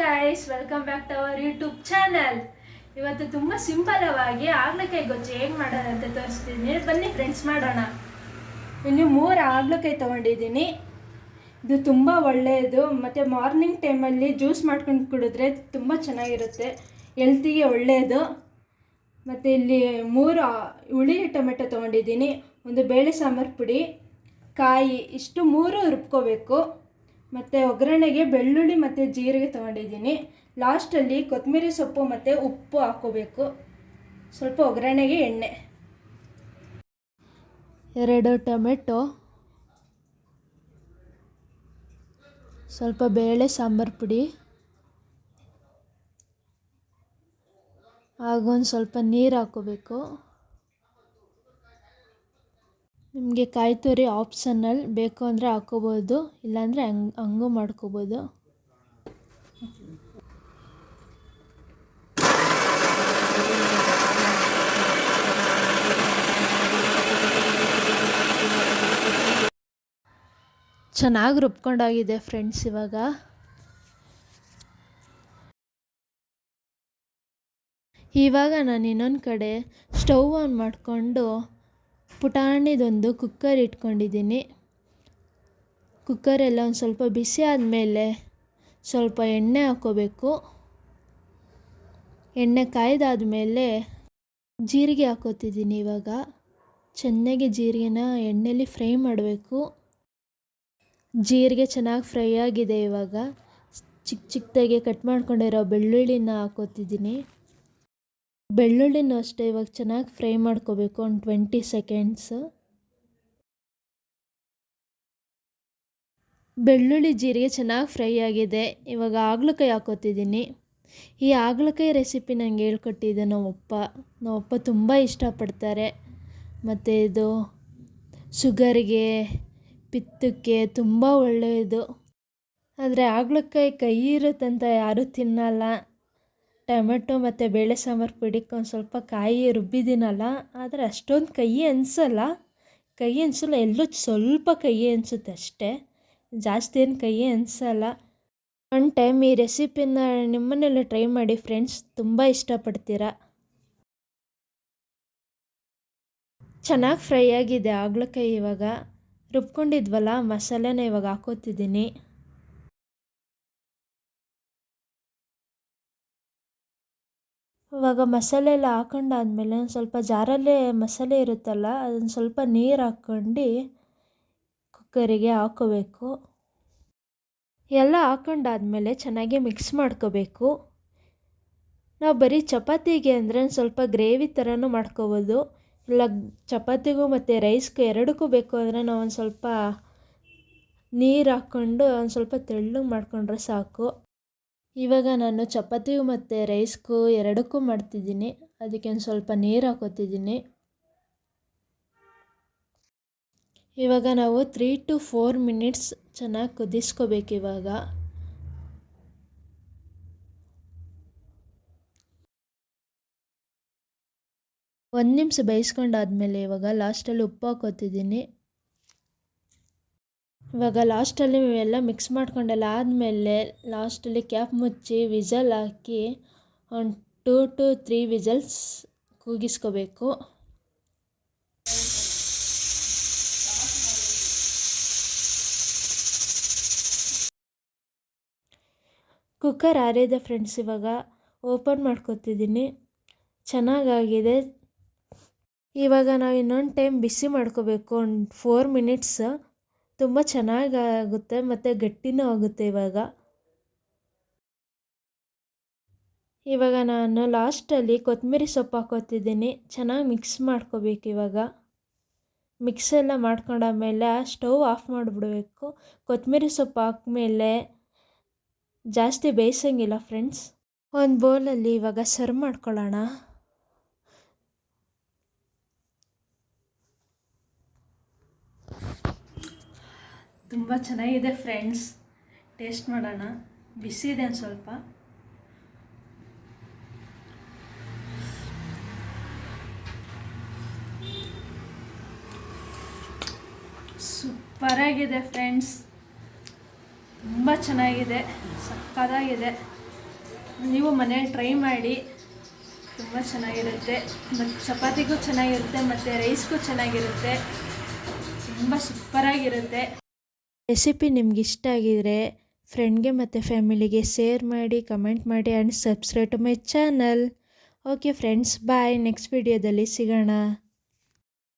Welcome back to our YouTube channel ಇವತ್ತು ತುಂಬ ಆಗಿ ಆಗ್ಲಕಾಯಿ ಗೊಜ್ಜು ಹೇಗೆ ಮಾಡೋದಂತ ತೋರಿಸ್ತೀನಿ. ಬನ್ನಿ ಫ್ರೆಂಡ್ಸ್ ಮಾಡೋಣ. ಇಲ್ಲಿ ಮೂರು ಆಗ್ಲಕಾಯಿ ತೊಗೊಂಡಿದ್ದೀನಿ. ಇದು ತುಂಬ ಒಳ್ಳೆಯದು. ಮತ್ತು ಮಾರ್ನಿಂಗ್ ಟೈಮಲ್ಲಿ ಜ್ಯೂಸ್ ಮಾಡ್ಕೊಂಡು ಕುಡಿದ್ರೆ ತುಂಬ ಚೆನ್ನಾಗಿರುತ್ತೆ. ಹೆಲ್ತಿಗೆ ಒಳ್ಳೆಯದು. ಮತ್ತು ಇಲ್ಲಿ ಮೂರು ಹುಳಿ ಟೊಮೆಟೊ ತೊಗೊಂಡಿದ್ದೀನಿ. ಒಂದು ಬೇಳೆ ಸಾಂಬಾರು ಪುಡಿ. ಕಾಯಿ, ಇಷ್ಟು ಮೂರು ರುಬ್ಕೋಬೇಕು. ಮತ್ತು ಒಗ್ಗರಣೆಗೆ ಬೆಳ್ಳುಳ್ಳಿ ಮತ್ತು ಜೀರಿಗೆ ತೊಗೊಂಡಿದ್ದೀನಿ. ಲಾಸ್ಟಲ್ಲಿ ಕೊತ್ತಂಬರಿ ಸೊಪ್ಪು ಮತ್ತು ಉಪ್ಪು ಹಾಕೋಬೇಕು. ಸ್ವಲ್ಪ ಒಗ್ಗರಣೆಗೆ ಎಣ್ಣೆ. ಎರಡು ಟೊಮೆಟೊ. ಸ್ವಲ್ಪ ಬೇಳೆ, ಸಾಂಬಾರು ಪುಡಿ. ಹಾಗೊಂದು ಸ್ವಲ್ಪ ನೀರು ಹಾಕ್ಕೋಬೇಕು ನಿಮಗೆ ಕಾಯಿ ತುರಿ ಆಪ್ಷನಲ್ ಬೇಕು ಅಂದರೆ ಹಾಕೋಬೋದು, ಇಲ್ಲಾಂದರೆ ಹಂಗೆ, ಹಂಗೂ ಮಾಡ್ಕೋಬೋದು. ಚೆನ್ನಾಗಿ ರುಬ್ಕೊಂಡಾಗಿದೆ ಫ್ರೆಂಡ್ಸ್ ಇವಾಗ. ಇವಾಗ ನಾನು ಇನ್ನೊಂದು ಕಡೆ ಸ್ಟವ್ ಆನ್ ಮಾಡಿಕೊಂಡು ಪುಟಾಣಿದೊಂದು ಕುಕ್ಕರ್ ಇಟ್ಕೊಂಡಿದ್ದೀನಿ. ಕುಕ್ಕರೆಲ್ಲ ಒಂದು ಸ್ವಲ್ಪ ಬಿಸಿ ಆದಮೇಲೆ ಸ್ವಲ್ಪ ಎಣ್ಣೆ ಹಾಕ್ಕೋಬೇಕು ಎಣ್ಣೆ ಕಾಯ್ದಾದ್ಮೇಲೆ ಜೀರಿಗೆ ಹಾಕೋತಿದ್ದೀನಿ ಇವಾಗ. ಚೆನ್ನಾಗಿ ಜೀರಿಗೆನ ಎಣ್ಣೆಲಿ ಫ್ರೈ ಮಾಡಬೇಕು. ಜೀರಿಗೆ ಚೆನ್ನಾಗಿ ಫ್ರೈ ಆಗಿದೆ ಇವಾಗ. ಚಿಕ್ಕ ಚಿಕ್ಕದಾಗಿ ಕಟ್ ಮಾಡ್ಕೊಂಡಿರೋ ಬೆಳ್ಳುಳ್ಳಿನ ಹಾಕೋತಿದ್ದೀನಿ. ಬೆಳ್ಳುಳ್ಳಿನೂ ಅಷ್ಟೇ, ಇವಾಗ ಚೆನ್ನಾಗಿ ಫ್ರೈ ಮಾಡ್ಕೋಬೇಕು ಒಂದು ಟ್ವೆಂಟಿ ಸೆಕೆಂಡ್ಸ್ ಬೆಳ್ಳುಳ್ಳಿ ಜೀರಿಗೆ ಚೆನ್ನಾಗಿ ಫ್ರೈ ಆಗಿದೆ. ಇವಾಗ ಆಗ್ಲಕಾಯಿ ಹಾಕೋತಿದ್ದೀನಿ. ಈ ಆಗ್ಲಕಾಯಿ ರೆಸಿಪಿ ನಂಗೆ ಹೇಳ್ಕೊಟ್ಟಿದ್ದು ನಮ್ಮಪ್ಪ. ನಮ್ಮಪ್ಪ ತುಂಬ ಇಷ್ಟಪಡ್ತಾರೆ. ಮತ್ತು ಇದು ಶುಗರ್ಗೆ ಪಿತ್ತಕ್ಕೆ ತುಂಬ ಒಳ್ಳೆಯದು. ಆದರೆ ಆಗ್ಲಕಾಯಿ ಕಹಿ ಇರುತ್ತಂತ ಯಾರೂ ತಿನ್ನಲ್ಲ. ಟೊಮೆಟೊ ಮತ್ತು ಬೇಳೆ ಸಾಂಬಾರು ಪುಡಿಕ್ಕೆ ಒಂದು ಸ್ವಲ್ಪ ಕಾಯಿ ರುಬ್ಬಿದ್ದೀನಲ್ಲ, ಆದರೆ ಅಷ್ಟೊಂದು ಕಹಿ ಅನಿಸಲ್ಲ ಕಹಿ ಅನಿಸಲ್ಲ ಎಲ್ಲೂ ಸ್ವಲ್ಪ ಕಹಿ ಅನಿಸುತ್ತೆ ಅಷ್ಟೇ. ಜಾಸ್ತಿ ಏನು ಕಹಿ ಅನಿಸಲ್ಲ ಒನ್ ಟೈಮ್ ಈ ರೆಸಿಪಿನ ನಿಮ್ಮನ್ನೆಲ್ಲ ಟ್ರೈ ಮಾಡಿ ಫ್ರೆಂಡ್ಸ್, ತುಂಬ ಇಷ್ಟಪಡ್ತೀರಾ? ಚೆನ್ನಾಗಿ ಫ್ರೈ ಆಗಿದೆ ಆಗ್ಲಕಾಯಿ ಇವಾಗ. ರುಬ್ಕೊಂಡಿದ್ವಲ್ಲ, ಮಸಾಲೆನ ಇವಾಗ ಹಾಕೋತಿದ್ದೀನಿ. ಇವಾಗ ಮಸಾಲೆ ಎಲ್ಲ ಹಾಕೊಂಡಾದ್ಮೇಲೆ ಒಂದು ಸ್ವಲ್ಪ ಜಾರಲ್ಲೇ ಮಸಾಲೆ ಇರುತ್ತಲ್ಲ ಅದನ್ನು ಸ್ವಲ್ಪ ನೀರು ಹಾಕ್ಕೊಂಡು ಕುಕ್ಕರಿಗೆ ಹಾಕ್ಕೋಬೇಕು ಎಲ್ಲ ಹಾಕೊಂಡಾದ್ಮೇಲೆ ಚೆನ್ನಾಗಿ ಮಿಕ್ಸ್ ಮಾಡ್ಕೋಬೇಕು. ನಾವು ಬರೀ ಚಪಾತಿಗೆ ಅಂದರೆ ಸ್ವಲ್ಪ ಗ್ರೇವಿ ಥರನೂ ಮಾಡ್ಕೋಬೋದು. ಇಲ್ಲ, ಚಪಾತಿಗೂ ಮತ್ತು ರೈಸ್ಗೂ ಎರಡಕ್ಕೂ ಬೇಕು ಅಂದರೆ ನಾವು ಒಂದು ಸ್ವಲ್ಪ ನೀರು ಹಾಕ್ಕೊಂಡು ಒಂದು ಸ್ವಲ್ಪ ತೆಳ್ಳಗೆ ಮಾಡಿಕೊಂಡ್ರೆ ಸಾಕು. ಇವಾಗ ನಾನು ಚಪಾತಿಗೂ ಮತ್ತು ರೈಸ್ಗೂ ಎರಡಕ್ಕೂ ಮಾಡ್ತಿದ್ದೀನಿ. ಅದಕ್ಕೆ ಒಂದು ಸ್ವಲ್ಪ ನೀರು ಹಾಕೋತಿದ್ದೀನಿ. ಇವಾಗ ನಾವು ತ್ರೀ ಟು ಫೋರ್ ಮಿನಿಟ್ಸ್ ಚೆನ್ನಾಗಿ ಕುದಿಸ್ಕೋಬೇಕು ಇವಾಗ. ಒಂದು ನಿಮಿಷ ಬೇಯಿಸ್ಕೊಂಡಾದ್ಮೇಲೆ ಇವಾಗ ಲಾಸ್ಟಲ್ಲಿ ಉಪ್ಪು ಹಾಕೋತಿದ್ದೀನಿ. ಇವಾಗ ಲಾಸ್ಟಲ್ಲಿ ಎಲ್ಲ ಮಿಕ್ಸ್ ಮಾಡ್ಕೊಂಡೆಲ್ಲ ಆದಮೇಲೆ ಲಾಸ್ಟಲ್ಲಿ ಕ್ಯಾಪ್ ಮುಚ್ಚಿ ವಿಜಲ್ ಹಾಕಿ ಒಂದು ಟೂ ಟು ತ್ರೀ ವಿಸಲ್ಸ್ ಕೂಗಿಸ್ಕೋಬೇಕು. ಕುಕ್ಕರ್ ಆರಿದೆ ಫ್ರೆಂಡ್ಸ್ ಇವಾಗ. ಓಪನ್ ಮಾಡ್ಕೊತಿದ್ದೀನಿ. ಚೆನ್ನಾಗಾಗಿದೆ. ಇವಾಗ ನಾವು ಇನ್ನೊಂದು ಟೈಮ್ ಬಿಸಿ ಮಾಡ್ಕೋಬೇಕು, ಒಂದು ಫೋರ್ ಮಿನಿಟ್ಸ್ ತುಂಬ ಚೆನ್ನಾಗಾಗುತ್ತೆ ಮತ್ತು ಗಟ್ಟಿನೂ ಆಗುತ್ತೆ ಇವಾಗ. ಇವಾಗ ನಾನು ಲಾಸ್ಟಲ್ಲಿ ಕೊತ್ತಂಬರಿ ಸೊಪ್ಪು ಹಾಕೋತಿದ್ದೀನಿ. ಚೆನ್ನಾಗಿ ಮಿಕ್ಸ್ ಮಾಡ್ಕೋಬೇಕು ಇವಾಗ. ಮಿಕ್ಸ್ ಎಲ್ಲ ಮಾಡ್ಕೊಂಡಾದ್ಮೇಲೆ ಸ್ಟವ್ ಆಫ್ ಮಾಡಿಬಿಡಬೇಕು. ಕೊತ್ತಂಬರಿ ಸೊಪ್ಪು ಹಾಕ್ಮೇಲೆ ಜಾಸ್ತಿ ಬೇಯಿಸಂಗಿಲ್ಲ ಫ್ರೆಂಡ್ಸ್. ಒಂದು ಬೌಲಲ್ಲಿ ಇವಾಗ ಸರ್ವ್ ಮಾಡ್ಕೊಳ್ಳೋಣ. ತುಂಬ ಚೆನ್ನಾಗಿದೆ ಫ್ರೆಂಡ್ಸ್ ಟೇಸ್ಟ್ ಮಾಡೋಣ. ಬಿಸಿ ಇದೆ ಒಂದು ಸ್ವಲ್ಪ. ಸೂಪರಾಗಿದೆ ಫ್ರೆಂಡ್ಸ್ ತುಂಬ ಚೆನ್ನಾಗಿದೆ. ಸಕ್ಕತ್ತಾಗಿದೆ. ನೀವು ಮನೇಲಿ ಟ್ರೈ ಮಾಡಿ. ತುಂಬ ಚೆನ್ನಾಗಿರುತ್ತೆ. ಮತ್ತು ಚಪಾತಿಗೂ ಚೆನ್ನಾಗಿರುತ್ತೆ, ಮತ್ತು ರೈಸ್ಗೂ ಚೆನ್ನಾಗಿರುತ್ತೆ. ತುಂಬ ಸೂಪರಾಗಿರುತ್ತೆ ರೆಸಿಪಿ ನಿಮ್ಗೆ ಇಷ್ಟ ಆಗಿದರೆ ಫ್ರೆಂಡ್ಗೆ ಮತ್ತು ಫ್ಯಾಮಿಲಿಗೆ ಶೇರ್ ಮಾಡಿ, ಕಮೆಂಟ್ ಮಾಡಿ and subscribe to my channel okay friends bye next ವಿಡಿಯೋದಲ್ಲಿ ಸಿಗೋಣ.